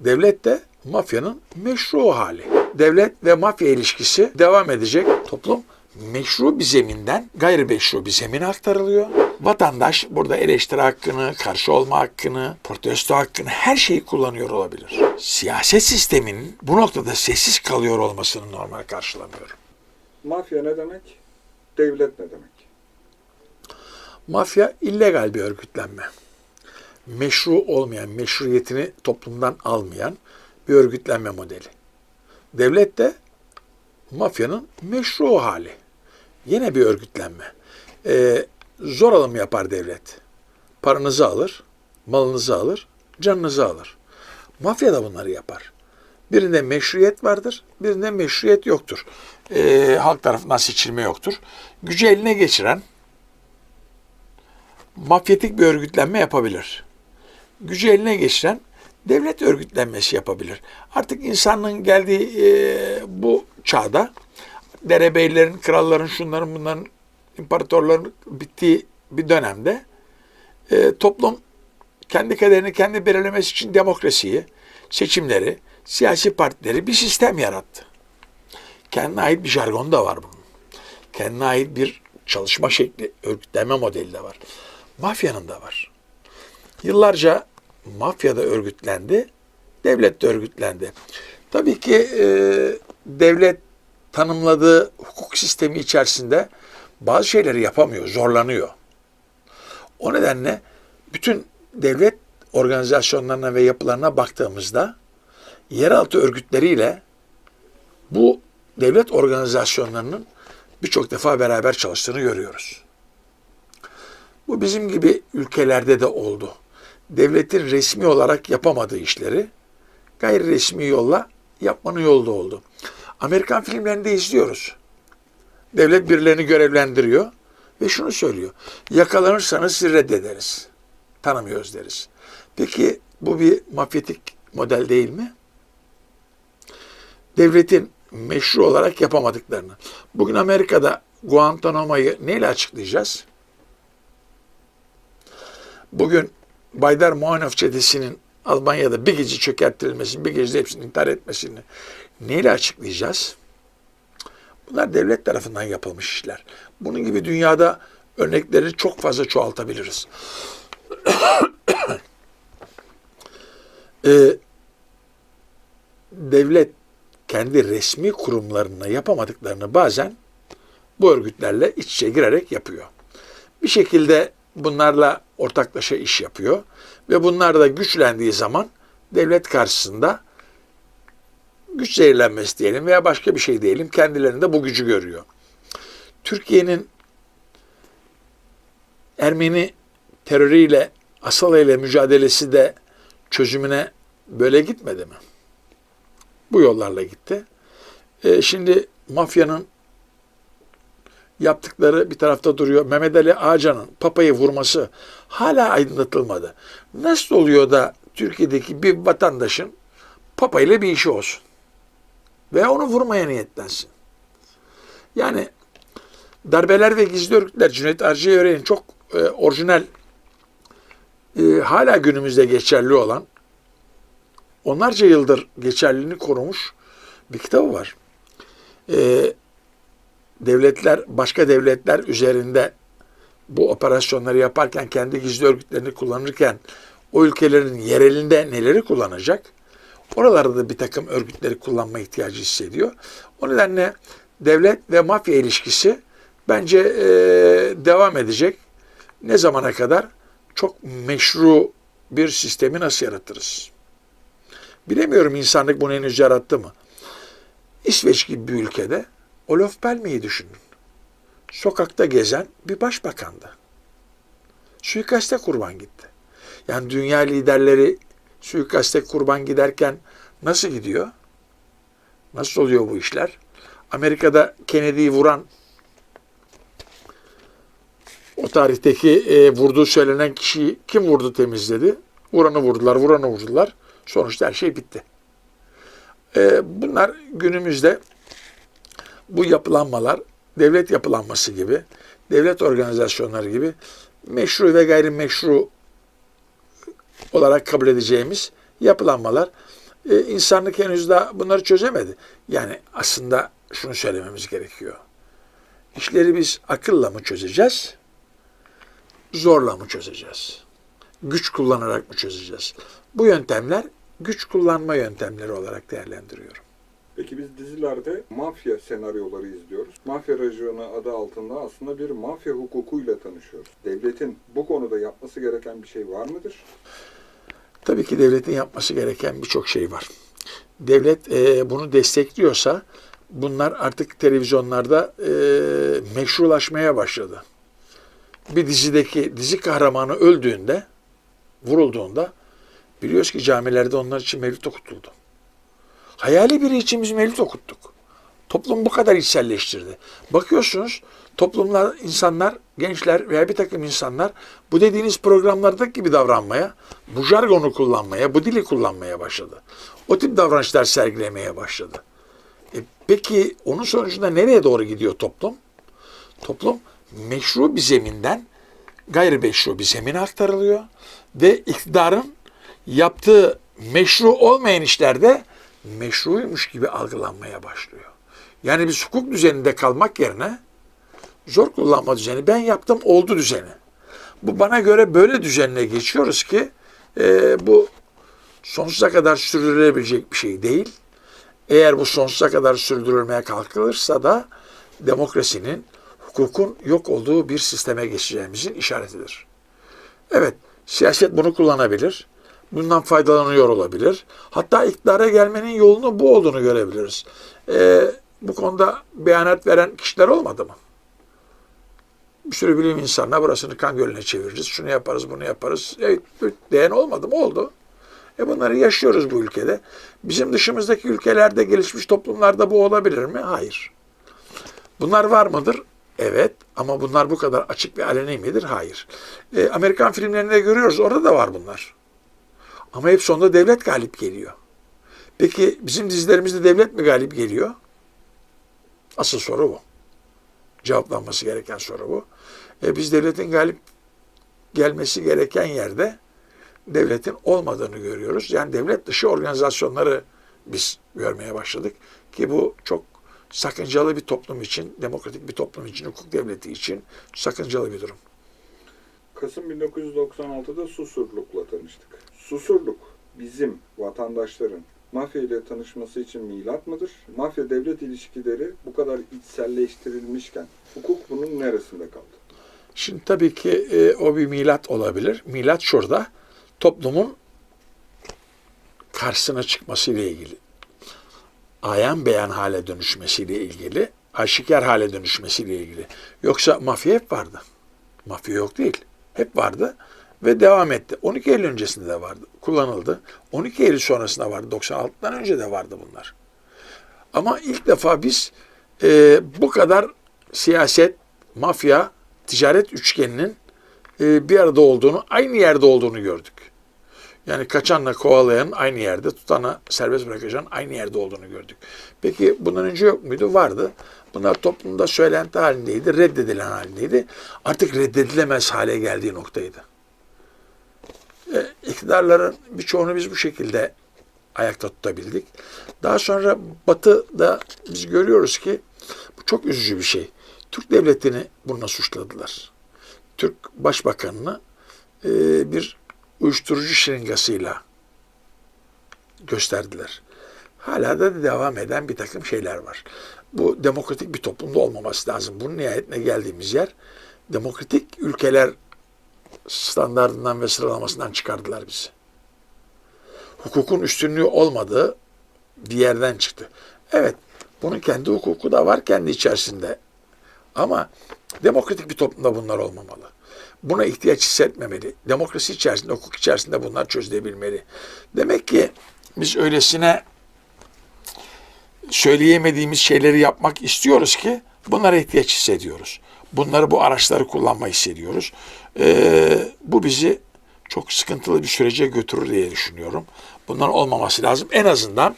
Devlet de mafyanın meşru hali. Devlet ve mafya ilişkisi devam edecek. Toplum meşru bir zeminden gayrimeşru bir zemine aktarılıyor. Vatandaş burada eleştiri hakkını, karşı olma hakkını, protesto hakkını her şeyi kullanıyor olabilir. Siyaset sisteminin bu noktada sessiz kalıyor olmasını normal karşılamıyorum. Mafya ne demek? Devlet ne demek? Mafya illegal bir örgütlenme. Meşru olmayan, meşruiyetini toplumdan almayan bir örgütlenme modeli. Devlet de mafyanın meşru hali. Yine bir örgütlenme. Ee, zor alım yapar devlet. Paranızı alır, malınızı alır, canınızı alır. Mafya da bunları yapar. Birinde meşruiyet vardır, birinde meşruiyet yoktur. Ee, halk tarafından seçilme yoktur. Gücü eline geçiren, mafyatik bir örgütlenme yapabilir. Gücü eline geçiren devlet örgütlenmesi yapabilir. Artık insanlığın geldiği e, bu çağda derebeylerin, kralların, şunların, bunların, imparatorların bittiği bir dönemde e, toplum kendi kaderini kendi belirlemesi için demokrasiyi, seçimleri, siyasi partileri bir sistem yarattı. Kendine ait bir jargon da var bunun. Kendine ait bir çalışma şekli, örgütlenme modeli de var. Mafyanın da var. Yıllarca mafya da örgütlendi, devlet de örgütlendi. Tabii ki e, devlet tanımladığı hukuk sistemi içerisinde bazı şeyleri yapamıyor, zorlanıyor. O nedenle bütün devlet organizasyonlarına ve yapılarına baktığımızda yeraltı örgütleriyle bu devlet organizasyonlarının birçok defa beraber çalıştığını görüyoruz. Bu bizim gibi ülkelerde de oldu. Devletin resmi olarak yapamadığı işleri gayri resmi yolla yapmanın yolda oldu. Amerikan filmlerinde izliyoruz. Devlet birilerini görevlendiriyor ve şunu söylüyor. Yakalanırsanız sizi reddederiz. Tanımıyoruz deriz. Peki bu bir mafyatik model değil mi? Devletin meşru olarak yapamadıklarını. Bugün Amerika'da Guantanamo'yu neyle açıklayacağız? Bugün Baydar Muhanov çetesinin Almanya'da bir gece çökerttirilmesini, bir gecede hepsini intihar etmesini neyle açıklayacağız? Bunlar devlet tarafından yapılmış işler. Bunun gibi dünyada örnekleri çok fazla çoğaltabiliriz. Ee, devlet kendi resmi kurumlarına yapamadıklarını bazen bu örgütlerle iç içe girerek yapıyor. Bir şekilde bunlarla ortaklaşa iş yapıyor ve bunlar da güçlendiği zaman devlet karşısında güç zehirlenmesi diyelim veya başka bir şey diyelim kendilerinde bu gücü görüyor. Türkiye'nin Ermeni terörüyle, Asala ile mücadelesi de çözümüne böyle gitmedi mi? Bu yollarla gitti. E, şimdi mafyanın yaptıkları bir tarafta duruyor. Mehmet Ali Ağcan'ın papayı vurması hala aydınlatılmadı. Nasıl oluyor da Türkiye'deki bir vatandaşın papayla bir işi olsun? Veya onu vurmaya niyetlensin. Yani darbeler ve gizli örgütler Cüneyt Arcıyeören'in çok e, orijinal e, hala günümüzde geçerli olan onlarca yıldır geçerliliğini korumuş bir kitabı var. E, devletler, başka devletler üzerinde bu operasyonları yaparken kendi gizli örgütlerini kullanırken o ülkelerin yerelinde neleri kullanacak? Oralarda da bir takım örgütleri kullanma ihtiyacı hissediyor. O nedenle devlet ve mafya ilişkisi bence e, devam edecek. Ne zamana kadar? Çok meşru bir sistemi nasıl yaratırız? Bilemiyorum insanlık bunu henüz yarattı mı? İsveç gibi bir ülkede Olof Palme'yi düşünün. Sokakta gezen bir başbakandı. Suikaste kurban gitti. Yani dünya liderleri suikaste kurban giderken nasıl gidiyor? Nasıl oluyor bu işler? Amerika'da Kennedy'yi vuran o tarihteki e, vurduğu söylenen kişiyi kim vurdu temizledi? Vuranı vurdular, vuranı vurdular. Sonuçta her şey bitti. E, bunlar günümüzde bu yapılanmalar devlet yapılanması gibi, devlet organizasyonları gibi meşru ve gayrimeşru olarak kabul edeceğimiz yapılanmalar. e, insanlık henüz daha bunları çözemedi. Yani aslında şunu söylememiz gerekiyor. İşleri biz akılla mı çözeceğiz? Zorla mı çözeceğiz? Güç kullanarak mı çözeceğiz? Bu yöntemler güç kullanma yöntemleri olarak değerlendiriyorum. Peki biz dizilerde mafya senaryoları izliyoruz. Mafya rejimi adı altında aslında bir mafya hukukuyla tanışıyoruz. Devletin bu konuda yapması gereken bir şey var mıdır? Tabii ki devletin yapması gereken birçok şey var. Devlet e, bunu destekliyorsa bunlar artık televizyonlarda e, meşrulaşmaya başladı. Bir dizideki dizi kahramanı öldüğünde, vurulduğunda biliyoruz ki camilerde onlar için mevlüt okutuldu. Hayali biri için biz mevlüt okuttuk. Toplum bu kadar içselleştirdi. Bakıyorsunuz toplumlar, insanlar, gençler veya bir takım insanlar bu dediğiniz programlardaki gibi davranmaya, bu jargonu kullanmaya, bu dili kullanmaya başladı. O tip davranışlar sergilemeye başladı. E, peki onun sonucunda nereye doğru gidiyor toplum? Toplum meşru bir zeminden gayrimeşru bir zemine aktarılıyor ve iktidarın yaptığı meşru olmayan işlerde meşruymuş gibi algılanmaya başlıyor. Yani biz hukuk düzeninde kalmak yerine zor kullanma düzeni, ben yaptım oldu düzeni. Bu bana göre böyle düzenine geçiyoruz ki e, bu sonsuza kadar sürdürülebilecek bir şey değil. Eğer bu sonsuza kadar sürdürülmeye kalkılırsa da demokrasinin, hukukun yok olduğu bir sisteme geçeceğimizin işaretidir. Evet, siyaset bunu kullanabilir. Bundan faydalanıyor olabilir. Hatta iktidara gelmenin yolunu bu olduğunu görebiliriz. Ee, bu konuda beyanat veren kişiler olmadı mı? Bir sürü bilim insanına burasını kan gölüne çeviririz. Şunu yaparız, bunu yaparız. Evet, diyen olmadı mı? Oldu. E bunları yaşıyoruz bu ülkede. Bizim dışımızdaki ülkelerde, gelişmiş toplumlarda bu olabilir mi? Hayır. Bunlar var mıdır? Evet. Ama bunlar bu kadar açık ve aleni midir? Hayır. E, Amerikan filmlerinde görüyoruz. Orada da var bunlar. Ama hep sonunda devlet galip geliyor. Peki bizim dizilerimizde devlet mi galip geliyor? Asıl soru bu. Cevaplanması gereken soru bu. E, biz devletin galip gelmesi gereken yerde devletin olmadığını görüyoruz. Yani devlet dışı organizasyonları biz görmeye başladık ki bu çok sakıncalı bir toplum için, demokratik bir toplum için, hukuk devleti için sakıncalı bir durum. Kasım 1996'da Susurluk'la tanıştık. Susurluk bizim vatandaşların mafya ile tanışması için milat mıdır? Mafya devlet ilişkileri bu kadar içselleştirilmişken hukuk bunun neresinde kaldı? Şimdi tabii ki e, o bir milat olabilir. Milat şurada toplumun karşısına çıkmasıyla ilgili. Ayan beyan hale dönüşmesiyle ilgili, aşikar hale dönüşmesiyle ilgili. Yoksa mafya hep vardı. Mafya yok değil. Hep vardı ve devam etti. 12 Eylül öncesinde de vardı. Kullanıldı. 12 Eylül sonrasında vardı. 96'dan önce de vardı bunlar. Ama ilk defa biz e, bu kadar siyaset, mafya, ticaret üçgeninin e, bir arada olduğunu, aynı yerde olduğunu gördük. Yani kaçanla kovalayan aynı yerde, tutana serbest bırakacağın aynı yerde olduğunu gördük. Peki bundan önce yok muydu? Vardı. Bunlar toplumda söylenti halindeydi, reddedilen halindeydi. Artık reddedilemez hale geldiği noktaydı. E, iktidarların birçoğunu biz bu şekilde ayakta tutabildik. Daha sonra Batı'da biz görüyoruz ki bu çok üzücü bir şey. Türk devletini bununla suçladılar. Türk Başbakanını e, bir uyuşturucu şırıngasıyla gösterdiler. Hala da devam eden bir takım şeyler var. Bu demokratik bir toplumda olmaması lazım. Bunun nihayetine geldiğimiz yer demokratik ülkeler standartından ve sıralamasından çıkardılar bizi. Hukukun üstünlüğü olmadığı bir yerden çıktı. Evet, bunun kendi hukuku da var kendi içerisinde. Ama demokratik bir toplumda bunlar olmamalı. Buna ihtiyaç hissetmemeli. Demokrasi içerisinde, hukuk içerisinde bunlar çözülebilmeli. Demek ki biz öylesine söyleyemediğimiz şeyleri yapmak istiyoruz ki bunlara ihtiyaç hissediyoruz. Bunları bu araçları kullanma hissediyoruz. Ee, bu bizi çok sıkıntılı bir sürece götürür diye düşünüyorum. Bunların olmaması lazım. En azından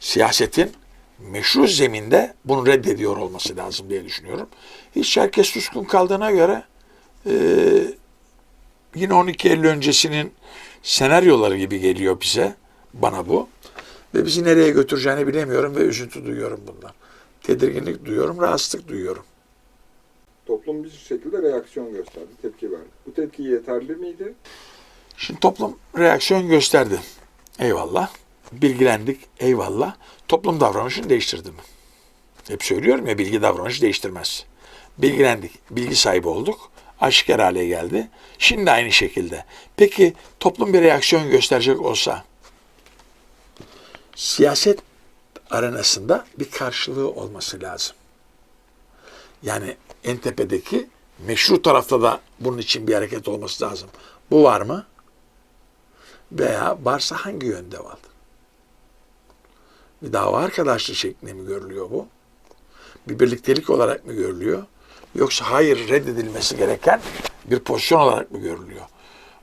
siyasetin meşru zeminde bunu reddediyor olması lazım diye düşünüyorum. Hiç herkes suskun kaldığına göre e, yine 12 Eylül öncesinin senaryoları gibi geliyor bize, bana bu. Ve bizi nereye götüreceğini bilemiyorum ve üzüntü duyuyorum bundan. Tedirginlik duyuyorum, rahatsızlık duyuyorum. Toplum bir şekilde reaksiyon gösterdi, tepki verdi. Bu tepki yeterli miydi? Şimdi toplum reaksiyon gösterdi. Eyvallah. Bilgilendik. Eyvallah. Toplum davranışını değiştirdi mi? Hep söylüyorum ya bilgi davranışı değiştirmez. Bilgilendik. Bilgi sahibi olduk. Aşikar hale geldi. Şimdi aynı şekilde. Peki toplum bir reaksiyon gösterecek olsa siyaset arenasında bir karşılığı olması lazım. Yani en tepedeki meşru tarafta da bunun için bir hareket olması lazım. Bu var mı? Veya varsa hangi yönde var? Bir dava arkadaşlığı şeklinde mi görülüyor bu? Bir birliktelik olarak mı görülüyor? Yoksa hayır reddedilmesi gereken bir pozisyon olarak mı görülüyor?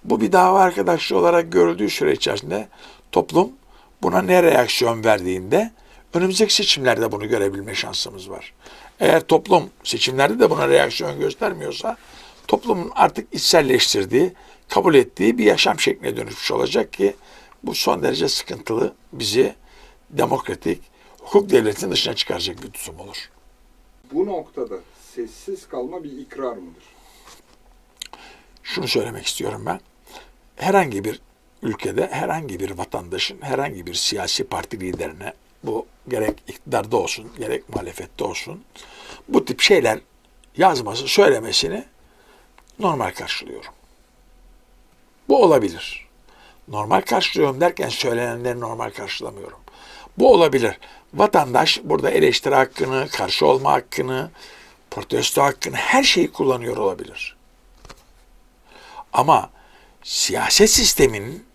Bu bir dava arkadaşlığı olarak görüldüğü süre içerisinde toplum buna ne reaksiyon verdiğinde önümüzdeki seçimlerde bunu görebilme şansımız var. Eğer toplum seçimlerde de buna reaksiyon göstermiyorsa toplumun artık içselleştirdiği, kabul ettiği bir yaşam şekline dönüşmüş olacak ki bu son derece sıkıntılı bizi demokratik, hukuk devletinin dışına çıkaracak bir tutum olur. Bu noktada sessiz kalma bir ikrar mıdır? şunu söylemek istiyorum ben. Herhangi bir ülkede herhangi bir vatandaşın herhangi bir siyasi parti liderine bu gerek iktidarda olsun gerek muhalefette olsun bu tip şeyler yazması söylemesini normal karşılıyorum. Bu olabilir. Normal karşılıyorum derken söylenenleri normal karşılamıyorum. Bu olabilir. Vatandaş burada eleştiri hakkını, karşı olma hakkını, protesto hakkını her şeyi kullanıyor olabilir. Ama siyaset sisteminin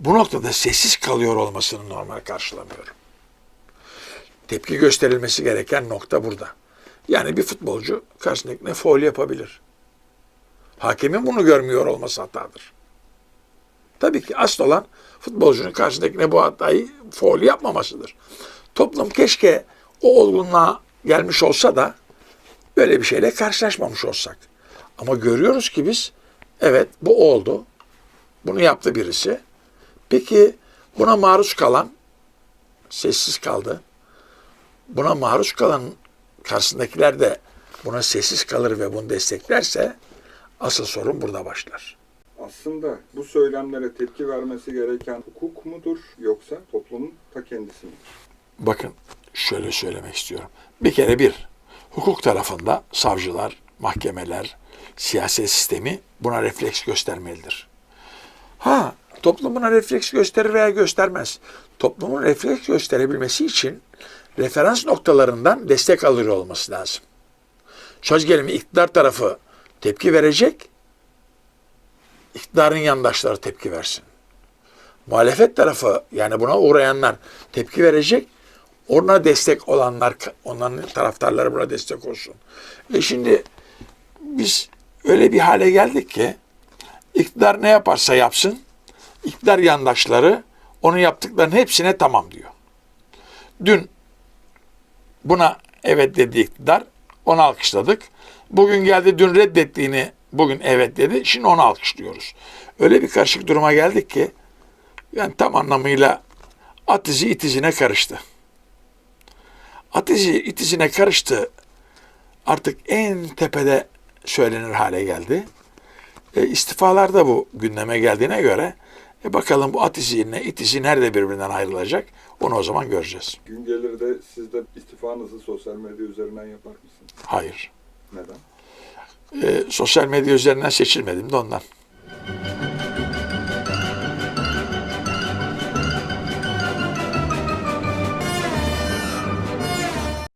bu noktada sessiz kalıyor olmasını normal karşılamıyorum. Tepki gösterilmesi gereken nokta burada. Yani bir futbolcu karşısındakine faul yapabilir. Hakemin bunu görmüyor olması hatadır. Tabii ki asıl olan futbolcunun karşısındakine bu hatayı faul yapmamasıdır. Toplum keşke o olgunluğa gelmiş olsa da böyle bir şeyle karşılaşmamış olsak. Ama görüyoruz ki biz evet bu oldu. Bunu yaptı birisi. Peki buna maruz kalan sessiz kaldı. Buna maruz kalan karşısındakiler de buna sessiz kalır ve bunu desteklerse asıl sorun burada başlar. Aslında bu söylemlere tepki vermesi gereken hukuk mudur yoksa toplumun ta kendisi midir? Bakın şöyle söylemek istiyorum. Bir kere bir, hukuk tarafında savcılar, mahkemeler, siyaset sistemi buna refleks göstermelidir. Ha, toplum buna refleks gösterir veya göstermez. Toplumun refleks gösterebilmesi için referans noktalarından destek alıyor olması lazım. Söz gelimi iktidar tarafı tepki verecek, iktidarın yandaşları tepki versin. Muhalefet tarafı yani buna uğrayanlar tepki verecek, ona destek olanlar, onların taraftarları buna destek olsun. E şimdi biz öyle bir hale geldik ki iktidar ne yaparsa yapsın, iktidar yandaşları onun yaptıklarının hepsine tamam diyor. Dün buna evet dedi iktidar, onu alkışladık. Bugün geldi dün reddettiğini bugün evet dedi, şimdi onu alkışlıyoruz. Öyle bir karışık duruma geldik ki yani tam anlamıyla at izi it izine karıştı. At izi it izine karıştı. Artık en tepede söylenir hale geldi. E, istifalar da bu gündeme geldiğine göre e, bakalım bu at iziyle it izi nerede birbirinden ayrılacak onu o zaman göreceğiz. Gün gelir de siz de istifanızı sosyal medya üzerinden yapar mısınız? Hayır. Neden? E, sosyal medya üzerinden seçilmedim de ondan.